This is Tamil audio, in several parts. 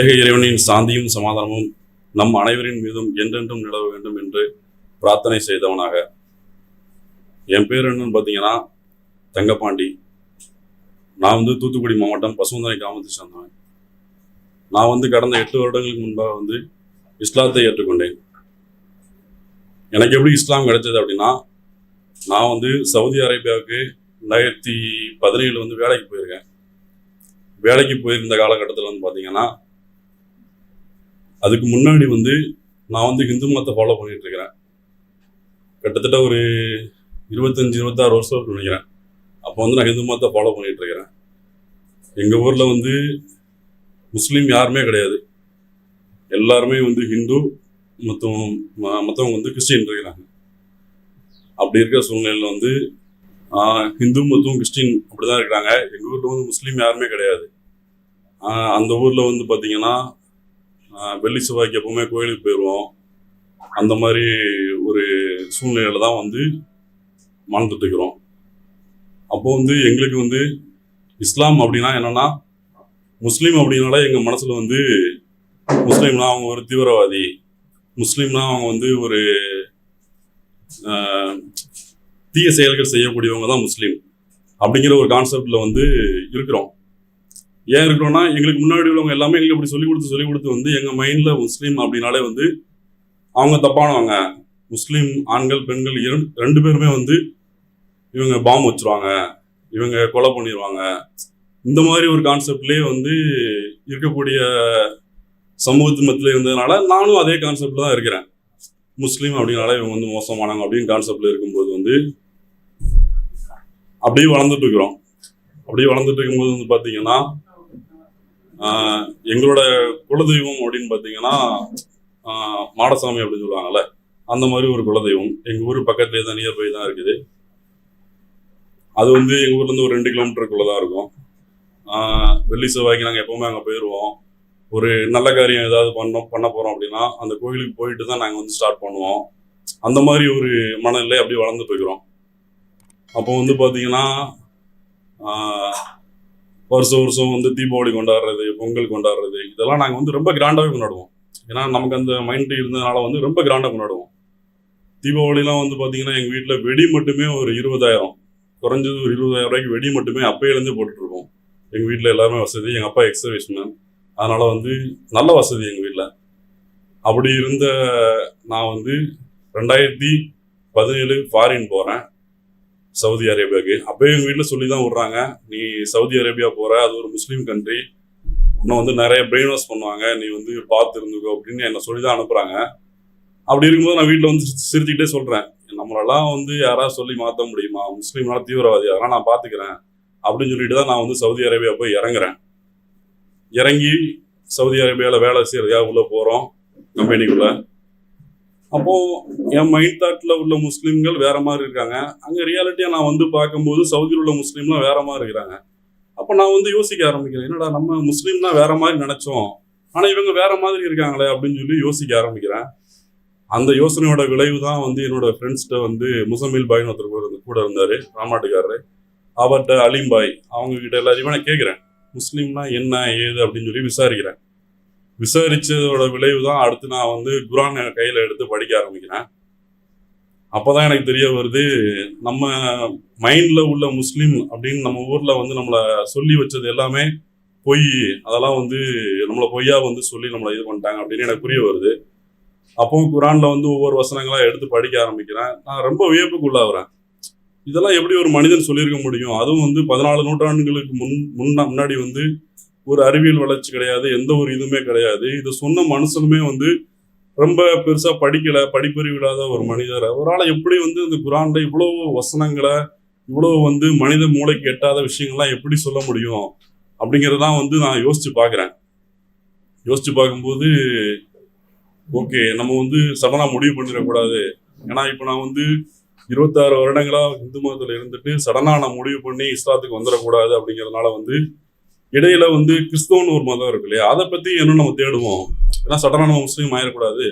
ஏக இறைவனின் சாந்தியும் சமாதானமும் நம் அனைவரின் மீதும் என்றென்றும் நிலவ வேண்டும் என்று பிரார்த்தனை செய்தவனாக. என் பேர் என்னன்னு பார்த்தீங்கன்னா தங்கப்பாண்டி. நான் வந்து தூத்துக்குடி மாவட்டம் பசுவந்தனை கிராமத்தை சேர்ந்தவன். நான் வந்து கடந்த எட்டு வருடங்களுக்கு முன்பாக வந்து இஸ்லாத்தை ஏற்றுக்கொண்டேன். எனக்கு எப்படி இஸ்லாம் கிடைச்சது அப்படின்னா நான் வந்து சவுதி அரேபியாவுக்கு ரெண்டாயிரத்தி பதினேழு வந்து வேலைக்கு போயிருக்கேன். வேலைக்கு போயிருந்த காலகட்டத்தில் வந்து பார்த்தீங்கன்னா அதுக்கு முன்னாடி வந்து நான் வந்து ஹிந்து மதத்தை ஃபாலோ பண்ணிட்டு இருக்கிறேன். கிட்டத்தட்ட ஒரு இருபத்தஞ்சி இருபத்தாறு வருஷம் நினைக்கிறேன். அப்போ வந்து நான் ஹிந்து மதத்தை ஃபாலோ பண்ணிகிட்டு இருக்கிறேன் எங்கள் ஊரில் வந்து முஸ்லீம் யாருமே கிடையாது. எல்லாருமே வந்து ஹிந்து மொத்தம் மற்றவங்க வந்து கிறிஸ்டின் இருக்கிறாங்க. அப்படி இருக்கிற சூழ்நிலையில் வந்து ஹிந்து மற்றும் கிறிஸ்டின் அப்படி தான் இருக்கிறாங்க. எங்கள் ஊரில் வந்து முஸ்லீம் யாருமே கிடையாது. அந்த ஊரில் வந்து பார்த்திங்கன்னா வெள்ளி செவ்வாய்க்கு எப்பவுமே கோயிலுக்கு போயிடுவோம் அந்த மாதிரி ஒரு சூழ்நிலையில் தான் வந்து வாழ்ந்துட்டு இருக்கிறோம் அப்போ வந்து எங்களுக்கு வந்து இஸ்லாம் அப்படின்னா என்னன்னா முஸ்லீம் அப்படின்னாலே எங்கள் மனசில் வந்து முஸ்லீம்னா அவங்க ஒரு தீவிரவாதி முஸ்லீம்னா அவங்க வந்து ஒரு தீய செயல்கள் செய்யக்கூடியவங்க தான் முஸ்லீம் அப்படிங்கிற ஒரு கான்செப்டில் வந்து இருக்கிறோம். ஏன் இருக்கிறோம்னா எங்களுக்கு முன்னாடி உள்ளவங்க எல்லாமே எங்களுக்கு இப்படி சொல்லி கொடுத்து சொல்லி கொடுத்து வந்து எங்கள் மைண்டில் முஸ்லீம் அப்படின்னாலே வந்து அவங்க தப்பானவங்க. முஸ்லீம் ஆண்கள் பெண்கள் இரண்- ரெண்டு பேருமே வந்து இவங்க பாம்பு வச்சிருவாங்க இவங்க கொலை பண்ணிடுவாங்க இந்த மாதிரி ஒரு கான்செப்ட்லேயே வந்து இருக்கக்கூடிய சமூகத்து மத்தியில் இருந்ததுனால நானும் அதே கான்செப்டில் தான் இருக்கிறேன். முஸ்லீம் அப்படின்னால இவங்க வந்து மோசமானாங்க அப்படின்னு கான்செப்டில் இருக்கும்போது வந்து அப்படியே வளர்ந்துட்டு இருக்கிறோம். அப்படியே வளர்ந்துட்டு இருக்கும்போது வந்து பார்த்தீங்கன்னா எங்களோட குலதெய்வம் அப்படின்னு பார்த்தீங்கன்னா மாடசாமி அப்படின்னு சொல்லுவாங்கல்ல அந்த மாதிரி ஒரு குலதெய்வம். எங்கள் ஊர் பக்கத்துலேயே தான் போய் தான் இருக்குது. அது வந்து எங்கள் ஊர்லேருந்து ஒரு ரெண்டு கிலோமீட்டருக்குள்ளே தான் இருக்கும். வெள்ளி செவ்வாய்க்கு நாங்கள் எப்போவுமே அங்கே போயிடுவோம் ஒரு நல்ல காரியம் ஏதாவது பண்ணோம் பண்ண போகிறோம் அப்படின்னா அந்த கோயிலுக்கு போயிட்டு தான் நாங்கள் வந்து ஸ்டார்ட் பண்ணுவோம். அந்த மாதிரி ஒரு மனநிலை அப்படியே வளர்ந்து போய்க்கிறோம். அப்போ வந்து பார்த்தீங்கன்னா வருஷம் வருஷம் வந்து தீபாவளி கொண்டாடுறது பொங்கல் கொண்டாடுறது இதெல்லாம் நாங்கள் வந்து ரொம்ப கிராண்டாகவே கொண்டாடுவோம். ஏன்னா நமக்கு அந்த மைண்ட் இருந்ததுனால வந்து ரொம்ப கிராண்டாக கொண்டாடுவோம். தீபாவளிலாம் வந்து பார்த்தீங்கன்னா எங்கள் வீட்டில் வெடி மட்டுமே ஒரு இருபதாயிரம். குறைஞ்சது ஒரு இருபதாயிரம் ரூபாய்க்கு வெடி மட்டுமே அப்பையிலேருந்து போட்டுட்ருக்கோம். எங்கள் வீட்டில் எல்லாருமே வசதி. எங்கள் அப்பா எக்ஸர்வேஷன் அதனால் வந்து நல்ல வசதி எங்கள் வீட்டில் அப்படி இருந்த நான் வந்து ரெண்டாயிரத்தி பதினேழு ஃபாரின் போகிறேன் சவுதி அரேபியாவுக்கு. அப்போயும் எங்கள் வீட்டில் சொல்லி தான் விட்றாங்க. நீ சவுதி அரேபியா போகிற அது ஒரு முஸ்லீம் கண்ட்ரி இன்னும் வந்து நிறைய பிரெயின் வாஷ் பண்ணுவாங்க. நீ வந்து பார்த்து இருந்துக்கோ அப்படின்னு என்னை சொல்லி தான் அனுப்புகிறாங்க அப்படி இருக்கும்போது நான் வீட்டில் வந்து சிரிச்சுக்கிட்டே சொல்கிறேன் நம்மளெல்லாம் வந்து யாராவது சொல்லி மாற்ற முடியுமா? முஸ்லீம்னால தீவிரவாதி அதெல்லாம் நான் பார்த்துக்கிறேன் அப்படின்னு சொல்லிட்டு தான் நான் வந்து சவுதி அரேபியா போய் இறங்குறேன். இறங்கி சவுதி அரேபியாவில் வேலை செய்யறதுக்காக உள்ளே போகிறோம் கம்பெனிக்குள்ளே. அப்போ என் மைண்ட் தாட்டில் உள்ள முஸ்லீம்கள் வேற மாதிரி இருக்காங்க. அங்கே ரியாலிட்டியாக நான் வந்து பார்க்கும்போது சவுதியில் உள்ள முஸ்லீம்லாம் வேற மாதிரி இருக்கிறாங்க. அப்போ நான் வந்து யோசிக்க ஆரம்பிக்கிறேன் என்னடா நம்ம முஸ்லீம்னா வேற மாதிரி நினச்சோம். ஆனால் இவங்க வேற மாதிரி இருக்காங்களே அப்படின்னு சொல்லி யோசிக்க ஆரம்பிக்கிறேன். அந்த யோசனையோட விளைவு தான் வந்து என்னோட ஃப்ரெண்ட்ஸ்கிட்ட வந்து முசமில் பாய்னு ஒருத்தர் கூட கூட இருந்தார் ராமாட்டுக்காரரு. அவர்கிட்ட அலீம் பாய் அவங்க கிட்ட எல்லாரையுமே நான் கேட்குறேன் முஸ்லீம்னா என்ன ஏது அப்படின்னு சொல்லி விசாரிக்கிறேன். விசாரித்ததோட விளைவு தான் அடுத்து நான் வந்து குரான் கையில் எடுத்து படிக்க ஆரம்பிக்கிறேன். அப்போ தான் எனக்கு தெரிய வருது நம்ம மைண்டில் உள்ள முஸ்லீம் அப்படின்னு நம்ம ஊரில் வந்து நம்மளை சொல்லி வச்சது எல்லாமே பொய். அதெல்லாம் வந்து நம்மளை பொய்யா வந்து சொல்லி நம்மளை இது பண்ணிட்டாங்க அப்படின்னு எனக்கு புரிய வருது. அப்பவும் குரான்ல வந்து ஒவ்வொரு வசனங்களா எடுத்து படிக்க ஆரம்பிக்கிறேன். நான் ரொம்ப வியப்புக்குள்ளாகிறேன். இதெல்லாம் எப்படி ஒரு மனிதன் சொல்லியிருக்க முடியும்? அதுவும் வந்து பதினாலு நூற்றாண்டுகளுக்கு முன் முன்ன முன்னாடி வந்து ஒரு அறிவியல் வளர்ச்சி கிடையாது எந்த ஒரு இதுவுமே கிடையாது. இதை சொன்ன மனுஷனுமே வந்து ரொம்ப பெருசா படிக்கல படிப்பறிவு இல்லாத ஒரு மனிதர். அவரால் எப்படி வந்து இந்த குரான்ல இவ்வளவு வசனங்களை இவ்வளவு வந்து மனித மூளைக்கு எட்டாத விஷயங்கள்லாம் எப்படி சொல்ல முடியும்? அப்படிங்கிறதான் வந்து நான் யோசிச்சு பார்க்குறேன். யோசிச்சு பார்க்கும்போது ஓகே நம்ம வந்து சடனாக முடிவு பண்ணிடக்கூடாது. ஏன்னா இப்போ நான் வந்து இருபத்தாறு வருடங்களா இந்து மதத்தில் இருந்துட்டு சடனா நான் முடிவு பண்ணி இஸ்லாத்துக்கு வந்துடக்கூடாது அப்படிங்கறதுனால வந்து இடையில வந்து கிறிஸ்தவன் ஒரு மதம் இருக்கு இல்லையா? அதை பத்தி இன்னும் நம்ம தேடுவோம். ஏன்னா சடனா நம்ம முஸ்லீம் ஆயிடக்கூடாது.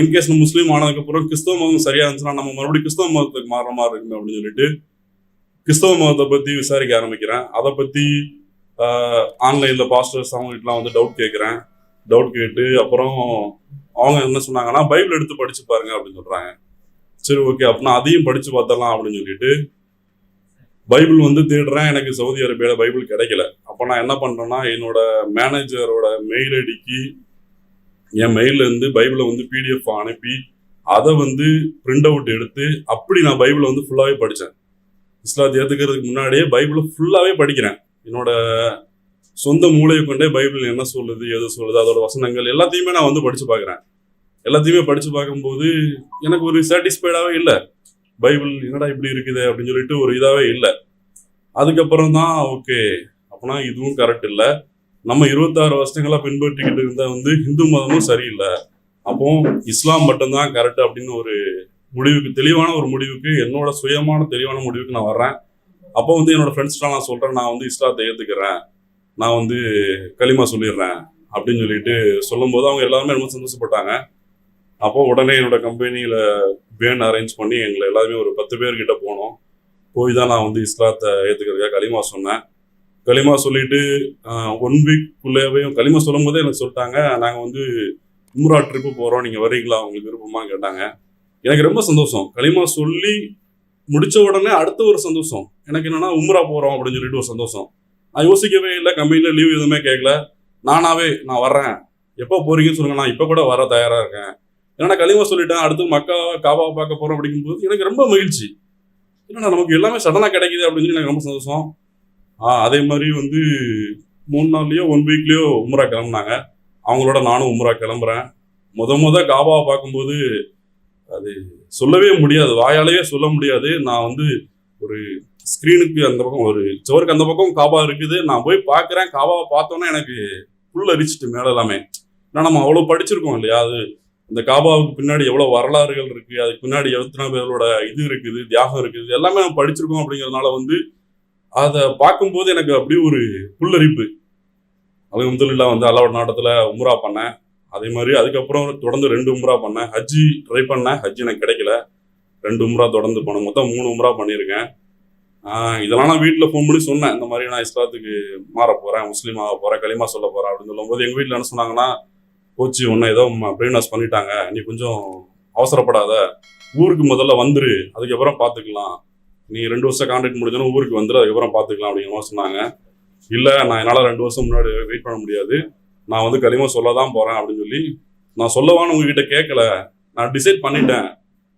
இன்கேஸ் நம்ம முஸ்லீம் ஆனதுக்கப்புறம் கிறிஸ்தவ மதம் சரியா இருந்துச்சுன்னா நம்ம மறுபடியும் கிறிஸ்தவ மதத்துக்கு மாறுற மாதிரி இருக்குமே அப்படின்னு சொல்லிட்டு கிறிஸ்தவ மதத்தை பத்தி விசாரிக்க ஆரம்பிக்கிறேன். அதை பத்தி ஆன்லைன்ல பாஸ்டர்ஸ் அவங்க கிட்டலாம் வந்து டவுட் கேட்குறேன் டவுட் கேட்டு அப்புறம் அவங்க என்ன சொன்னாங்கன்னா பைபிள் எடுத்து படிச்சு பாருங்க அப்படின்னு சொல்றாங்க. சரி ஓகே அப்படின்னா அதையும் படிச்சு பார்த்தலாம் அப்படின்னு சொல்லிட்டு பைபிள் வந்து தேடுறேன் எனக்கு சவுதி அரேபியாவில் பைபிள் கிடைக்கல. அப்போ நான் என்ன பண்ணுறேன்னா என்னோட மேனேஜரோட மெயில் ஐடிக்கு என் மெயிலேருந்து இருந்து பைபிளை வந்து பிடிஎஃப் அனுப்பி அதை வந்து பிரிண்ட் அவுட் எடுத்து அப்படி நான் பைபிளை வந்து ஃபுல்லாகவே படித்தேன் இஸ்லாத்தை ஏற்றுக்கிறதுக்கு முன்னாடியே பைபிளை ஃபுல்லாகவே படிக்கிறேன். என்னோட சொந்த மூளையை கொண்டே பைபிள் என்ன சொல்லுது எது சொல்லுது அதோட வசனங்கள் எல்லாத்தையுமே நான் வந்து படித்து பார்க்குறேன். எல்லாத்தையுமே படிச்சு பார்க்கும்போது எனக்கு ஒரு சாட்டிஸ்ஃபைடாகவே இல்லை. பைபிள் என்னடா இப்படி இருக்குது அப்படின்னு சொல்லிட்டு ஒரு இதாகவே இல்லை. அதுக்கப்புறம் தான் ஓகே அப்போனா இதுவும் கரெக்ட் இல்லை. நம்ம இருபத்தாறு வருஷங்களாக பின்பற்றிக்கிட்டு இருந்தால் வந்து இந்து மதமும் சரியில்லை. அப்போ இஸ்லாம் மட்டும்தான் கரெக்ட் அப்படின்னு ஒரு முடிவுக்கு தெளிவான ஒரு முடிவுக்கு என்னோட சுயமான தெளிவான முடிவுக்கு நான் வர்றேன். அப்போ வந்து என்னோட ஃப்ரெண்ட்ஸ்லாம் நான் சொல்கிறேன் நான் வந்து இஸ்லாத்தை ஏற்றுக்கிறேன் நான் வந்து களிமா சொல்லிடுறேன் அப்படின்னு சொல்லிட்டு சொல்லும்போது அவங்க எல்லாருமே ரொம்ப சந்தோஷப்பட்டாங்க. அப்போ உடனே என்னோட கம்பெனியில வேன் அரேஞ்ச் பண்ணி எங்களை எல்லாருமே ஒரு பத்து பேர்கிட்ட போனோம். போய் தான் நான் வந்து இஸ்லாத்தை ஏத்துக்கிறதுக்காக களிமா சொன்னேன். களிமா சொல்லிட்டு ஒன் வீக்குள்ளேயே களிமா சொல்லும் போதே எனக்கு சொல்லிட்டாங்க நாங்கள் வந்து உம்ரா ட்ரிப்பு போகிறோம் நீங்கள் வரீங்களா உங்களுக்கு விருப்பமா கேட்டாங்க. எனக்கு ரொம்ப சந்தோஷம். களிமா சொல்லி முடித்த உடனே அடுத்த ஒரு சந்தோஷம். எனக்கு என்னன்னா உம்ரா போகிறோம் அப்படின்னு சொல்லிட்டு ஒரு சந்தோஷம். நான் யோசிக்கவே இல்லை கம்பெனியில் லீவ் எதுவுமே கேட்கல நானாவே நான் வர்றேன். எப்போ போகிறீங்கன்னு சொல்லுங்கள் நான் இப்போ கூட வர தயாராக இருக்கேன். ஏன்னா களிமா சொல்லிட்டேன் அடுத்து மக்கா காபாவை பார்க்க போகிறோம் அப்படிங்கும்போது எனக்கு ரொம்ப மகிழ்ச்சி. ஏன்னா நமக்கு எல்லாமே சடனாக கிடைக்குது அப்படின்னு சொல்லி எனக்கு ரொம்ப சந்தோஷம். அதே மாதிரி வந்து மூணு நாள்லயோ ஒன் வீக்லயோ உம்ரா கிளம்புனாங்க. அவங்களோட நானும் உம்ரா கிளம்புறேன். முத முத காபாவை பார்க்கும்போது அது சொல்லவே முடியாது வாயாலேயே சொல்ல முடியாது. நான் வந்து ஒரு ஸ்க்ரீனுக்கு அந்த பக்கம் ஒரு சுவருக்கு அந்த பக்கம் காபா இருக்குது. நான் போய் பார்க்குறேன் காபாவை பார்த்தோன்னே எனக்கு புல் அரிச்சிட்டு மேலே எல்லாமே. ஏன்னா நம்ம அவ்வளோ படிச்சிருக்கோம் இல்லையா? அது இந்த காபாவுக்கு பின்னாடி எவ்வளோ வரலாறுகள் இருக்கு அதுக்கு பின்னாடி எத்தனை பேரோட இது இருக்குது தியாகம் இருக்குது எல்லாமே நம்ம படிச்சிருக்கோம் அப்படிங்கிறதுனால வந்து அதை பார்க்கும்போது எனக்கு அப்படியே ஒரு புல்லரிப்பு. அலகம்துல்லா வந்து அல்லாவோட நாட்டத்தில் உம்ரா பண்ணேன். அதே மாதிரி அதுக்கப்புறம் தொடர்ந்து ரெண்டு உம்ரா பண்ணேன். ஹஜ்ஜி ட்ரை பண்ணேன். ஹஜ்ஜி எனக்கு கிடைக்கல. ரெண்டு உம்ரா தொடர்ந்து போனேன் மொத்தம் மூணு உம்ரா பண்ணியிருக்கேன். இதெல்லாம் நான் வீட்டில் ஃபோன் பண்ணி சொன்னேன். இந்த மாதிரி நான் இஸ்லாத்துக்கு மாற போகிறேன் முஸ்லீம் ஆக போகிறேன் களிமா சொல்ல போகிறேன் அப்படின்னு சொல்லும்போது எங்கள் வீட்டில் என்ன சொன்னாங்கன்னா போச்சு ஒன்று ஏதோ பிரெயின் வாஷ் பண்ணிட்டாங்க நீ கொஞ்சம் அவசரப்படாத. ஊருக்கு முதல்ல வந்துரு அதுக்கப்புறம் பார்த்துக்கலாம் நீ ரெண்டு வருஷம் கான்ட்ராக்ட் முடிஞ்சோன்னா ஊருக்கு வந்துரு அதுக்கப்புறம் பார்த்துக்கலாம் அப்படிங்கிற மாதிரி சொன்னாங்க. இல்லை நான் என்னால் ரெண்டு வருஷம் முன்னாடி வெயிட் பண்ண முடியாது. நான் வந்து களிமா சொல்ல தான் போகிறேன் அப்படின்னு சொல்லி நான் சொல்லவான்னு உங்ககிட்ட கேட்கல நான் டிசைட் பண்ணிட்டேன்.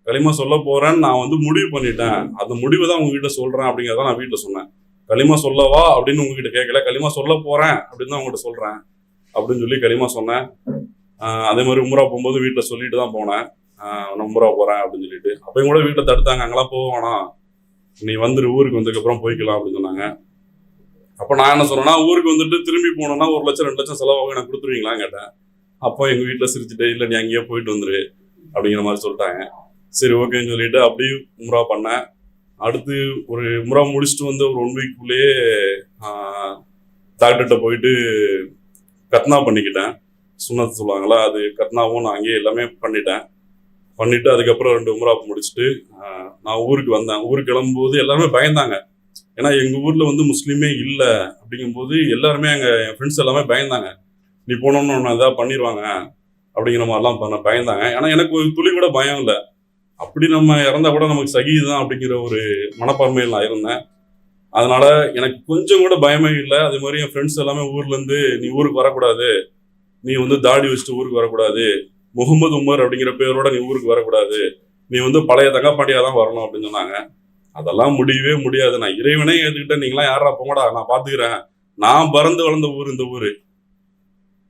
களிமா சொல்ல போகிறேன்னு நான் வந்து முடிவு பண்ணிட்டேன். அந்த முடிவு தான் உங்ககிட்ட சொல்கிறேன் அப்படிங்கிறத நான் வீட்டில் சொன்னேன். களிமா சொல்லவா அப்படின்னு உங்ககிட்ட கேட்கல களிமா சொல்ல போகிறேன் அப்படின்னு தான் உங்ககிட்ட சொல்கிறேன் அப்படின்னு சொல்லி களிமா சொன்னேன். அதே மாதிரி உம்ரா போகும்போது வீட்டில் சொல்லிட்டு தான் போனேன். நான் உம்ரா போகிறேன் அப்படின்னு சொல்லிட்டு. அப்பயும் கூட வீட்டில் தடுத்தாங்க. அங்கெல்லாம் போக வேணாம். நீ வந்துரு ஊருக்கு வந்ததுக்கப்புறம் போய்க்கலாம் அப்படின்னு சொன்னாங்க. அப்போ நான் என்ன சொன்னேன்னா ஊருக்கு வந்துட்டு திரும்பி போனோம்னா ஒரு லட்சம் ரெண்டு லட்சம் செலவாக எனக்கு கொடுத்துருவீங்களான்னு கேட்டேன். அப்போ எங்கள் வீட்டில் சிரிச்சுட்டு இல்லை நீ அங்கேயே போயிட்டு வந்துரு அப்படிங்கிற மாதிரி சொல்லிட்டாங்க. சரி ஓகேன்னு சொல்லிட்டு அப்படியே உம்ரா பண்ணேன். அடுத்து ஒரு முறை முடிச்சுட்டு வந்து ஒரு ஒன் வீக்குள்ளேயே டாக்டர்கிட்ட போயிட்டு கத்னா பண்ணிக்கிட்டேன். சுண்ணத்து சொல்லுவாங்களா அது கத்னாவும் நான் அங்கேயே எல்லாமே பண்ணிட்டேன். பண்ணிட்டு அதுக்கப்புறம் ரெண்டு உம்ரா முடிச்சுட்டு நான் ஊருக்கு வந்தேன். ஊருக்கு கிளம்பும்போது எல்லாருமே பயந்தாங்க. ஏன்னா எங்கள் ஊரில் வந்து முஸ்லீமே இல்லை அப்படிங்கும்போது எல்லாருமே அங்கே என் ஃப்ரெண்ட்ஸ் எல்லாமே பயந்தாங்க. நீ போனோம்னு ஒன்று ஏதாவது பண்ணிடுவாங்க அப்படிங்கிற மாதிரிலாம் பண்ண பயந்தாங்க. ஏன்னா எனக்கு ஒரு துளி கூட பயம் இல்லை. அப்படி நம்ம இறந்தா கூட நமக்கு சகிதான் அப்படிங்கிற ஒரு மனப்பான்மையில் நான் இருந்தேன். அதனால எனக்கு கொஞ்சம் கூட பயமே இல்லை. அதே மாதிரி என் ஃப்ரெண்ட்ஸ் எல்லாமே ஊர்லேருந்து நீ ஊருக்கு வரக்கூடாது. நீ வந்து தாடி வச்சுட்டு ஊருக்கு வரக்கூடாது. முகமது உமர் அப்படிங்கிற பேரோட நீ ஊருக்கு வரக்கூடாது. நீ வந்து பழைய தங்கப்பாண்டியா தான் வரணும் அப்படின்னு சொன்னாங்க. அதெல்லாம் முடியவே முடியாது. நான் இறைவனே ஏற்றுக்கிட்டேன் நீங்களாம் யாரா போங்கடா நான் பார்த்துக்கிறேன் நான் பிறந்து வளர்ந்த ஊர் இந்த ஊர்.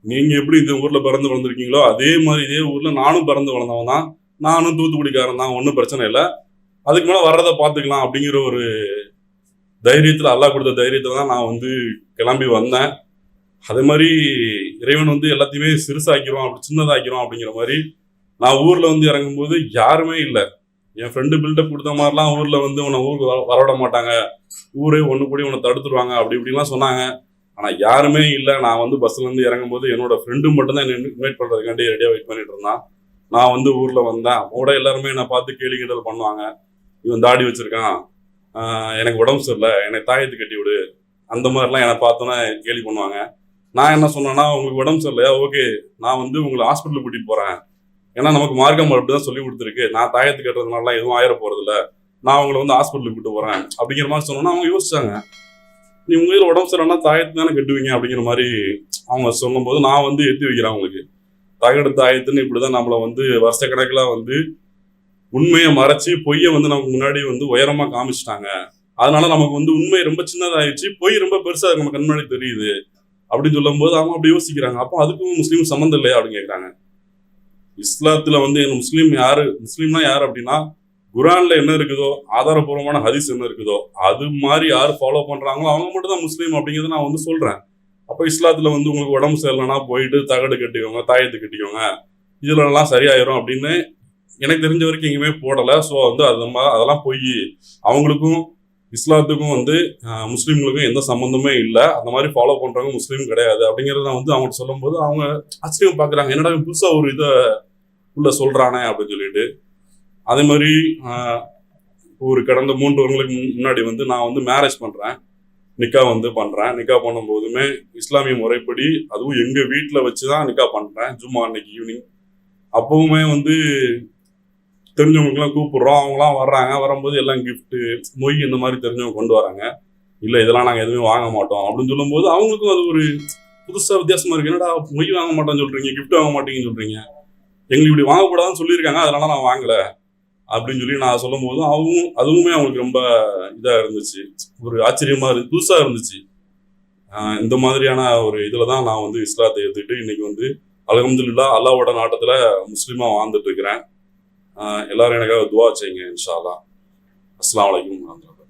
நீங்க எப்படி இந்த ஊர்ல பிறந்து வளர்ந்துருக்கீங்களோ அதே மாதிரி இதே ஊர்ல நானும் பிறந்து வளர்ந்தவன் தான். நானும் தூத்துக்குடிக்காரன் தான். ஒன்றும் பிரச்சனை இல்லை. அதுக்கு மேலே வர்றதை பார்த்துக்கலாம் அப்படிங்கிற ஒரு தைரியத்தில் அல்லாஹ் கொடுத்த தைரியத்தில் தான் நான் வந்து கிளம்பி வந்தேன். அதே மாதிரி இறைவன் வந்து எல்லாத்தையுமே சிறுசாக்கிறோம் அப்படி சின்னதாக்கிறோம் அப்படிங்கிற மாதிரி நான் ஊரில் வந்து இறங்கும்போது யாருமே இல்லை. என் ஃப்ரெண்டு பில்டப் கொடுத்த மாதிரிலாம் ஊரில் வந்து உன்னை ஊருக்கு வர- வரவிட மாட்டாங்க. ஊரே ஒன்று கூடி உன்னை தடுத்துருவாங்க அப்படி இப்படிலாம் சொன்னாங்க. ஆனால் யாருமே இல்லை. நான் வந்து பஸ்லேருந்து இருந்து இறங்கும் என்னோட ஃப்ரெண்டு மட்டும் தான் என்ன இன்வைட் பண்ணுறதுக்காண்டி ரெடியாக வெயிட் பண்ணிட்டு இருந்தான். நான் வந்து ஊரில் வந்தேன். அவனோட எல்லாருமே என்னை பார்த்து கேலி கிண்டல் பண்ணுவாங்க. இவன் தாடி வச்சுருக்கான். எனக்கு உடம்பு சரியில்லை. என்னை தாயத்து கட்டி விடு. அந்த மாதிரிலாம் என்னை பார்த்தோன்னே கேலி பண்ணுவாங்க. நான் என்ன சொன்னேன்னா உங்களுக்கு உடம்பு சரியில்லையா? ஓகே நான் வந்து உங்களை ஹாஸ்பிட்டலுக்கு கூட்டிட்டு போறேன். ஏன்னா நமக்கு மார்க்கம் அப்படி தான் சொல்லி கொடுத்துருக்கு. நான் தாயத்து கட்டுறதுனால எதுவும் ஆயிர போறது இல்லை நான் உங்களை வந்து ஹாஸ்பிட்டலுக்கு கூட்டு போறேன். அப்படிங்கிற மாதிரி சொன்னோன்னா அவங்க யோசிச்சாங்க. நீ உங்கள் உடம்பு சரியில்லைன்னா தாயத்து தானே கட்டுவீங்க? அப்படிங்கிற மாதிரி அவங்க சொல்லும்போது நான் வந்து எத்தி வைக்கிறேன் அவங்களுக்கு. தகடு தாயத்துன்னு இப்படிதான் நம்மளை வந்து வருஷ கணக்கில் வந்து உண்மையை மறைச்சி பொய்யை வந்து நமக்கு முன்னாடி வந்து உயரமா காமிச்சிட்டாங்க. அதனால நமக்கு வந்து உண்மை ரொம்ப சின்னதாயிடுச்சு. பொய் ரொம்ப பெருசா நம்ம கண் முன்னாடி தெரியுது. அப்படின்னு சொல்லும்போது அவங்க அப்படி யோசிக்கிறாங்க. அப்போ அதுக்கும் முஸ்லீம் சம்மந்தம் இல்லையா அப்படின்னு கேட்குறாங்க இஸ்லாத்துல வந்து என் முஸ்லீம் யாரு முஸ்லீம்னா யார் அப்படின்னா குரான்ல என்ன இருக்குதோ ஆதாரபூர்வமான ஹதீஸ் என்ன இருக்குதோ அது மாதிரி யார் ஃபாலோ பண்றாங்களோ அவங்க மட்டும் தான் முஸ்லீம் அப்படிங்கிறத நான் வந்து சொல்றேன். அப்போ இஸ்லாத்துல வந்து உங்களுக்கு உடம்பு சரியில்லைன்னா போயிட்டு தகடு கட்டிக்கோங்க தாயத்து கட்டிக்கோங்க. இதுல எல்லாம் சரியாயிரும் அப்படின்னு எனக்கு தெரிஞ்ச வரைக்கும் எங்கேயுமே போடலை. ஸோ வந்து அது மா- அதெல்லாம் போய் அவங்களுக்கும் இஸ்லாத்துக்கும் வந்து முஸ்லீம்களுக்கும் எந்த சம்மந்தமே இல்லை. அந்த மாதிரி ஃபாலோ பண்ணுறவங்க முஸ்லீம் கிடையாது. அப்படிங்கிறத நான் வந்து அவங்கள்ட்ட சொல்லும்போது அவங்க ஆச்சரியம் பார்க்குறாங்க என்னடா புதுசாக ஒரு இதை உள்ள சொல்கிறானே அப்படின்னு சொல்லிட்டு. அதே மாதிரி ஒரு கடந்த மூன்று வருங்களுக்கு முன்- முன்னாடி வந்து நான் வந்து மேரேஜ் பண்ணுறேன் நிக்கா வந்து பண்ணுறேன் நிக்கா பண்ணும்போதுமே இஸ்லாமிய முறைப்படி அதுவும் எங்கள் வீட்டில் வச்சு தான் நிக்கா பண்ணுறேன் ஜும்மா அன்னைக்கு ஈவினிங் அப்பவுமே வந்து தெரிஞ்சவங்களுக்குலாம் கூப்பிடுறோம். அவங்களாம் வர்றாங்க. வரும்போது எல்லாம் கிஃப்ட்டு மொய் இந்த மாதிரி தெரிஞ்சவங்க கொண்டு வராங்க. இல்லை இதெல்லாம் நாங்கள் எதுவுமே வாங்க மாட்டோம். அப்படின்னு சொல்லும்போது அவங்களுக்கும் அது ஒரு புதுசாக வித்தியாசமாக இருக்குது என்னடா மொய் வாங்க மாட்டோம்னு சொல்கிறீங்க கிஃப்ட் வாங்க மாட்டீங்கன்னு சொல்கிறீங்க எங்களுக்கு இப்படி வாங்கக்கூடாதுன்னு சொல்லியிருக்காங்க. அதனால நான் வாங்கலை. அப்படின்னு சொல்லி நான் சொல்லும் போதும் அவங்க அதுவுமே அவங்களுக்கு ரொம்ப இதாக இருந்துச்சு. ஒரு ஆச்சரியமாக இருந்து புதுசாக இருந்துச்சு. இந்த மாதிரியான ஒரு இதில் தான் நான் வந்து இஸ்லாத்தை எடுத்துக்கிட்டு இன்னைக்கு வந்து அலகம்துல்லா அல்லாவோட நாட்டத்தில் முஸ்லீமாக வாழ்ந்துட்டு இருக்கிறேன். எல்லாரும் எனக்காக துவா செய்யுங்க இன்ஷா அஸ்லாம் வலைக்கும் அலைக்கும்